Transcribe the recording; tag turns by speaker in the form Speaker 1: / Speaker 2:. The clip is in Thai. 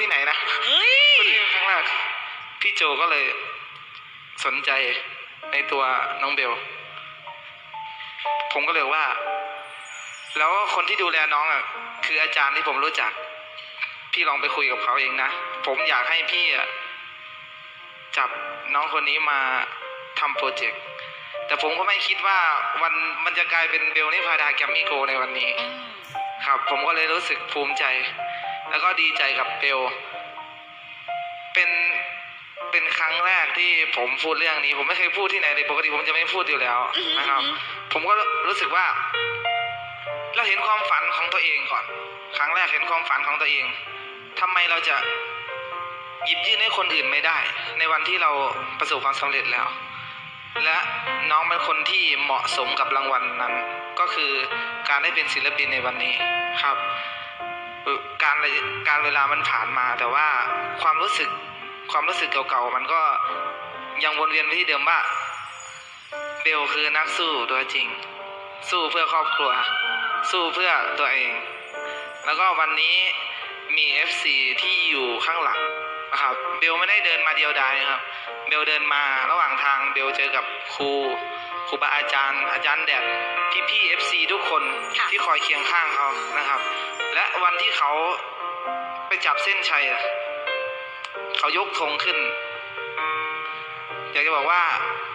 Speaker 1: ที่ไหนนะ
Speaker 2: เฮ้ย
Speaker 1: พูดที่ครั้งแรกพี่โจก็เลยสนใจในตัวน้องเบล ผมก็เลยว่า แล้วคนที่ดูแลน้องอะ คืออาจารย์ที่ผมรู้จัก พี่ลองไปคุยกับเขาเองนะ ผมอยากให้พี่อะจับน้องคนนี้มาทำโปรเจกต์ แต่ผมก็ไม่คิดว่าวันมันจะกลายเป็นเบลนิพาดาแกรมมี่โกลในวันนี้
Speaker 2: อืม
Speaker 1: ครับ ผมก็เลยรู้สึกภูมิใจ แล้วก็ดีใจกับเบลเป็นเป็นครั้งแรกที่ผมพูดเรื่องนี้ ผมไม่เคยพูดที่ไหนเลยปกติผมจะไม่พูดอยู่แล้วนะครับ ผมก็รู้สึกว่า เราเห็นความฝันของตัวเองก่อน ครั้งแรกเห็นความฝันของตัวเองทำไมเราจะหยิบยื่นให้คนอื่นไม่ได้ ในวันที่เราประสบความสำเร็จแล้ว และน้องเป็นคนที่เหมาะสมกับรางวัลนั้น ก็คือการได้เป็นศิลปินในวันนี้ครับเอ่อ การระยะการเวลามันผ่านมา แต่ว่าความรู้สึกความรู้สึกเก่าๆมันก็ยังวนเวียนไปที่เดิมว่า เบลคือนักสู้ตัวจริง สู้เพื่อครอบครัว สู้เพื่อตัวเอง แล้วก็วันนี้มี FC ที่อยู่ข้างหลังนะครับเบลไม่ได้เดินมาเดียวดายนะครับ เบลเดินมาระหว่างทางเบลเจอกับครูครูบาอาจารย์ อาจารย์แดดพี่พี่เอฟซีทุกคน
Speaker 2: ค่ะ
Speaker 1: ที่คอยเคียงข้างเขานะครับและ วันที่เขาไปจับเส้นชัยเขายกธงขึ้น อยากจะบอกว่า